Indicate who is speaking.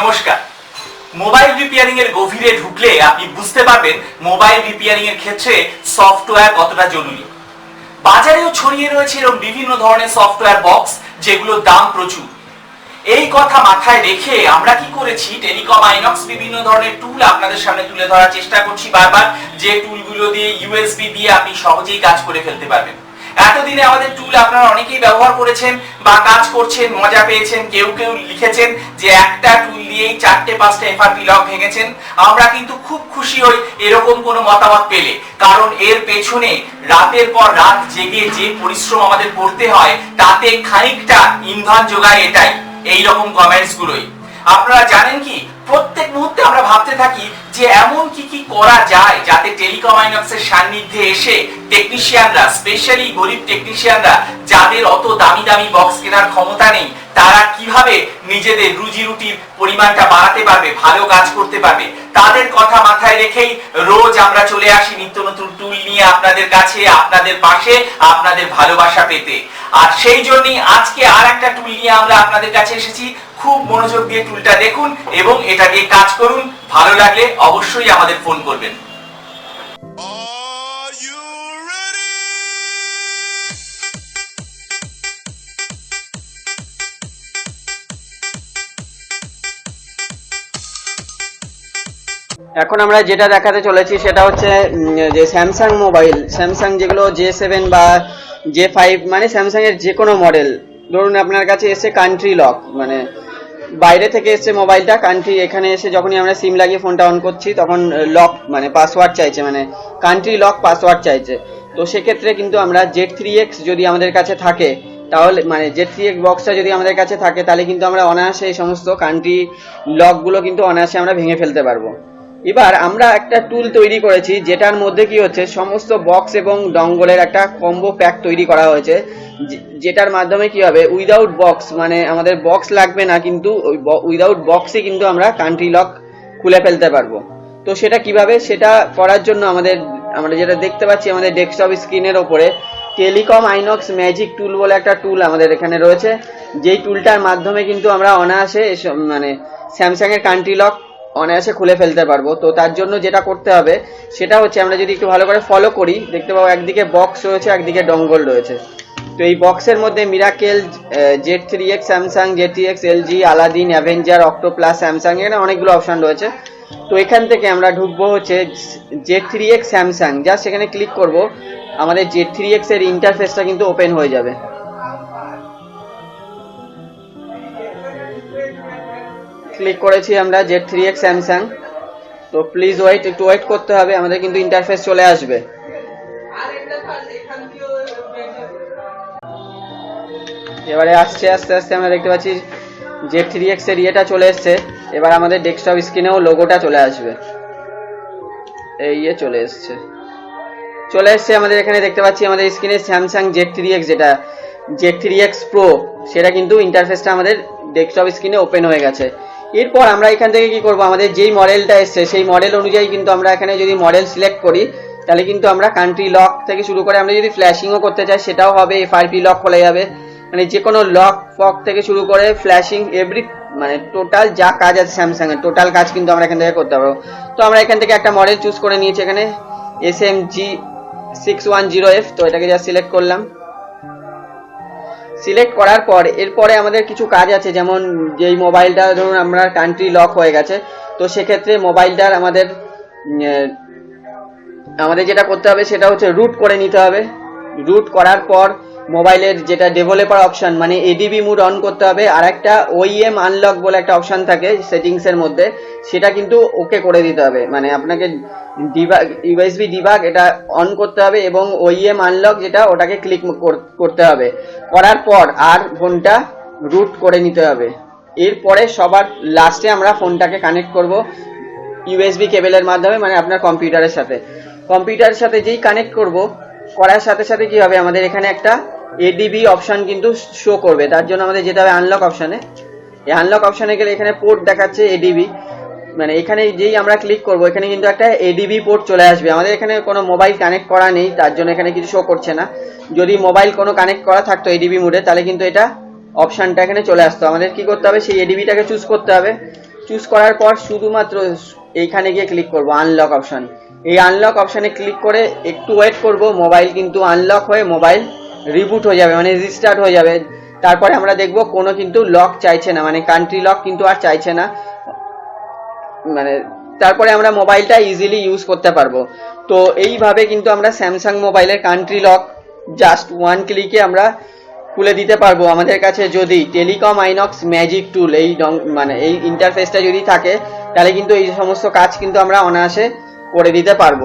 Speaker 1: নমস্কার। Mobile repairing এর গভীরে ঢুকলে আপনি বুঝতে পারবেন মোবাইল রিপেয়ারিং এর ক্ষেত্রে সফটওয়্যার কতটা জরুরি। বাজারেও ছড়িয়ে রয়েছে এরকম বিভিন্ন ধরনের সফটওয়্যার বক্স, যেগুলোর দাম প্রচুর। এই কথা মাথায় রেখে আমরা কি করেছি, টেলিকম, আইনক্স বিভিন্ন ধরনের টুল আপনাদের সামনে তুলে ধরার চেষ্টা করছি বারবার। যে টুলগুলো দিয়ে ইউএসবি দিয়ে আপনি সহজেই কাজ করে ফেলতে পারবেন। এতদিনে আমাদের টুল আপনারা অনেকেই ব্যবহার করেছেন বা কাজ করছেন, মজা পেয়েছেন, কেউ কেউ লিখেছেন যে একটা টুল দিয়েই চারটে, পাঁচটা এফআরপি লক ভেঙেছেন। আমরা কিন্তু খুব খুশি হই এরকম কোনো মতামত পেলে। কারণ এর পেছনে রাতের পর রাত জেগে যে পরিশ্রম আমাদের করতে হয়, তাতে খানিকটা ইন্ধন যোগায় এটাই এই রকম কমেন্টস গুলোই। আপনারা জানেন কি? প্রত্যেক মুহূর্তে আমরা ভাবতে থাকি যে এমন কি কি করা যায় যাতে টেলিকম আইনক্সের সান্নিধ্যে এসে টেকনিশিয়ানরা স্পেশালি গরিব টেকনিশিয়ানরা যাদের অত দামি দামি বক্স কেনার ক্ষমতা নেই, তারা কীভাবে নিজেদের রুজি রুটির পরিমাণটা বাড়াতে পারবে, ভালো কাজ করতে পারবে? তাদের কথা মাথায় রেখেই রোজ আমরা চলে আসি নিত্য নতুন টুল নিয়ে আপনাদের কাছে, আপনাদের পাশে, আপনাদের ভালোবাসা পেতে। আর সেই জন্যই আজকে আর একটা টুল নিয়ে আমরা আপনাদের কাছে এসেছি। খুব মনোযোগ দিয়ে টুলটা দেখুন এবং এটা দিয়ে কাজ করুন। ভালো লাগলে অবশ্যই আমাদের ফোন করবেন।
Speaker 2: এখন আমরা যেটা দেখাতে চলেছি সেটা হচ্ছে যে স্যামসাং মোবাইল স্যামসাং যেগুলো জে সেভেন বা জে ফাইভ মানে স্যামসাং এর যে কোনো মডেল ধরুন আপনার কাছে এসে কান্ট্রি লক মানে বাইরে থেকে এসে মোবাইলটা কান্ট্রি এখানে এসে যখনই আমরা সিম লাগিয়ে ফোনটা অন করছি, তখন লক মানে পাসওয়ার্ড চাইছে মানে কান্ট্রি লক পাসওয়ার্ড চাইছে। তো সেক্ষেত্রে কিন্তু আমরা জেড থ্রি এক্স যদি আমাদের কাছে থাকে, তাহলে মানে জেড থ্রি এক্স বক্সটা যদি আমাদের কাছে থাকে, তাহলে কিন্তু আমরা অনায়াসে এই সমস্ত কান্ট্রি লকগুলো কিন্তু অনায়াসে আমরা ভেঙে ফেলতে পারব। এবার আমরা একটা টুল তৈরি করেছি, যেটার মধ্যে কি হচ্ছে, সমস্ত বক্স এবং ডঙ্গলের একটা কম্বো প্যাক তৈরি করা হয়েছে যেটার মাধ্যমে কি হবে উইদাউট বক্স মানে আমাদের বক্স লাগবে না, কিন্তু উইদাউট বক্সে কিন্তু আমরা কান্ট্রি লক খুলে ফেলতে পারব। তো সেটা কীভাবে? সেটা করার জন্য আমাদের, আমরা যেটা দেখতে পাচ্ছি আমাদের ডেস্কটপ স্ক্রিনের ওপরে টেলিকম আইনক্স ম্যাজিক টুল বলে একটা টুল আমাদের এখানে রয়েছে, যেই টুলটার মাধ্যমে কিন্তু আমরা অনায়াসে মানে স্যামসাং এর কান্ট্রি লক অনায়াসে খুলে ফেলতে পারব। তো তার জন্য যেটা করতে হবে, সেটা হচ্ছে আমরা যদি একটু ভালো করে ফলো করি, দেখতে পাবো একদিকে বক্স রয়েছে, একদিকে ডঙ্গল রয়েছে। তো এই বক্সের মধ্যে miracle Z three X Samsung Z three X LG Aladdin avenger octo plus Samsung এখানে অনেকগুলো অপশন রয়েছে। তো এখান থেকে আমরা ঢুকবো হচ্ছে Z three X Samsung just সেখানে ক্লিক করব, আমাদের জেড থ্রি এক্সের ইন্টারফেসটা কিন্তু ওপেন হয়ে যাবে। ক্লিক করেছি আমরা জেড থ্রি এক্স স্যামসাং তো প্লিজ ওয়েট একটু ওয়েট করতে হবে, আমাদের কিন্তু ইন্টারফেস চলে আসবে। এবারে আসছে, আস্তে আস্তে আমরা দেখতে পাচ্ছি জেড থ্রি এক্সের ইয়েটা চলে এসছে। এবার আমাদের ডেস্কটপ স্ক্রিনেও লোগোটা চলে আসবে। এই ইয়ে চলে এসছে। চলে এসছে আমাদের এখানে দেখতে পাচ্ছি, আমাদের স্ক্রিনে স্যামসাং জেড থ্রি এক্স যেটা জেড থ্রি এক্স প্রো সেটা কিন্তু ইন্টারফেসটা আমাদের ডেস্কটপ স্ক্রিনে ওপেন হয়ে গেছে। এরপর আমরা এখান থেকে কি করব? আমাদের যেই মডেলটা এসছে, সেই মডেল অনুযায়ী কিন্তু আমরা এখানে যদি মডেল সিলেক্ট করি, তাহলে কিন্তু আমরা কান্ট্রি লক থেকে শুরু করে আমরা যদি ফ্ল্যাশিংও করতে চাই, সেটাও হবে এফআরপি লক খোলা যাবে। মানে যে কোনো লক ফক থেকে শুরু করে ফ্ল্যাশিং এভরি মানে টোটাল যা কাজ আছে স্যামসাং এর টোটাল কাজ কিন্তু আমরা এখান থেকে করতে পারব। তো আমরা এখান থেকে একটা মডেল চুজ করে নিয়েছি এখানে S M G six one zero F তো এটাকে যা সিলেক্ট করলাম। সিলেক্ট করার পর, এরপরে আমাদের কিছু কাজ আছে, যেমন যেই মোবাইলটা ধরুন আমরা কান্ট্রি লক হয়ে গেছে, তো সেক্ষেত্রে মোবাইলটার আমাদের আমাদের যেটা করতে হবে সেটা হচ্ছে রুট করে নিতে হবে। রুট করার পর মোবাইলের যেটা ডেভেলপার অপশন মানে এডিবি মুড অন করতে হবে, আর একটা ওইএম আনলক বলে একটা অপশন থাকে সেটিংস এর মধ্যে, সেটা কিন্তু ওকে করে দিতে হবে। মানে আপনাকে ডিবাগ ইউএসবি ডিবাগ এটা অন করতে হবে এবং ওইএম আনলক যেটা, ওটাকে ক্লিক করতে হবে। করার পর আর ফোনটা রুট করে নিতে হবে। এরপরে সবার লাস্টে আমরা ফোনটাকে কানেক্ট করব ইউএসবি কেবলের মাধ্যমে মানে আপনার কম্পিউটারের সাথে। কম্পিউটারের সাথে যেই কানেক্ট করব, করার সাথে সাথে কি হবে? আমাদের এখানে একটা এডিবি অপশন কিন্তু শো করবে। তার জন্য আমাদের যেতে হবে আনলক অপশনে এই আনলক অপশনে গেলে এখানে পোর্ট দেখাচ্ছে এডিবি মানে এখানে যেই আমরা ক্লিক করব, এখানে কিন্তু একটা এডিবি পোর্ট চলে আসবে। আমাদের এখানে কোনো মোবাইল কানেক্ট করা নেই, তার জন্য এখানে কিছু শো করছে না। যদি মোবাইল কোনো কানেক্ট করা থাকতো এডিবি মোডে তাহলে কিন্তু এটা অপশানটা এখানে চলে আসতো। আমাদের কি করতে হবে? সেই এডিবিটাকে চুজ করতে হবে। চুজ করার পর শুধুমাত্র এইখানে গিয়ে ক্লিক করব আনলক অপশন এই আনলক অপশানে ক্লিক করে একটু ওয়েট করব মোবাইল কিন্তু আনলক হয়ে মোবাইল রিবুট হয়ে যাবে মানে রিস্টার্ট হয়ে যাবে। তারপরে আমরা দেখব কোনো কিন্তু লক চাইছে না মানে কান্ট্রি লক কিন্তু আর চাইছে না। মানে তারপরে আমরা মোবাইলটা ইজিলি ইউজ করতে পারব। তো এইভাবে কিন্তু আমরা স্যামসাং মোবাইলের কান্ট্রি লক জাস্ট ওয়ান ক্লিকে আমরা খুলে দিতে পারব। আমাদের কাছে যদি টেলিকম আইনক্স ম্যাজিক টুল এই মানে এই ইন্টারফেসটা যদি থাকে, তাহলে কিন্তু এই সমস্ত কাজ কিন্তু আমরা অনায়াসে করে দিতে পারব।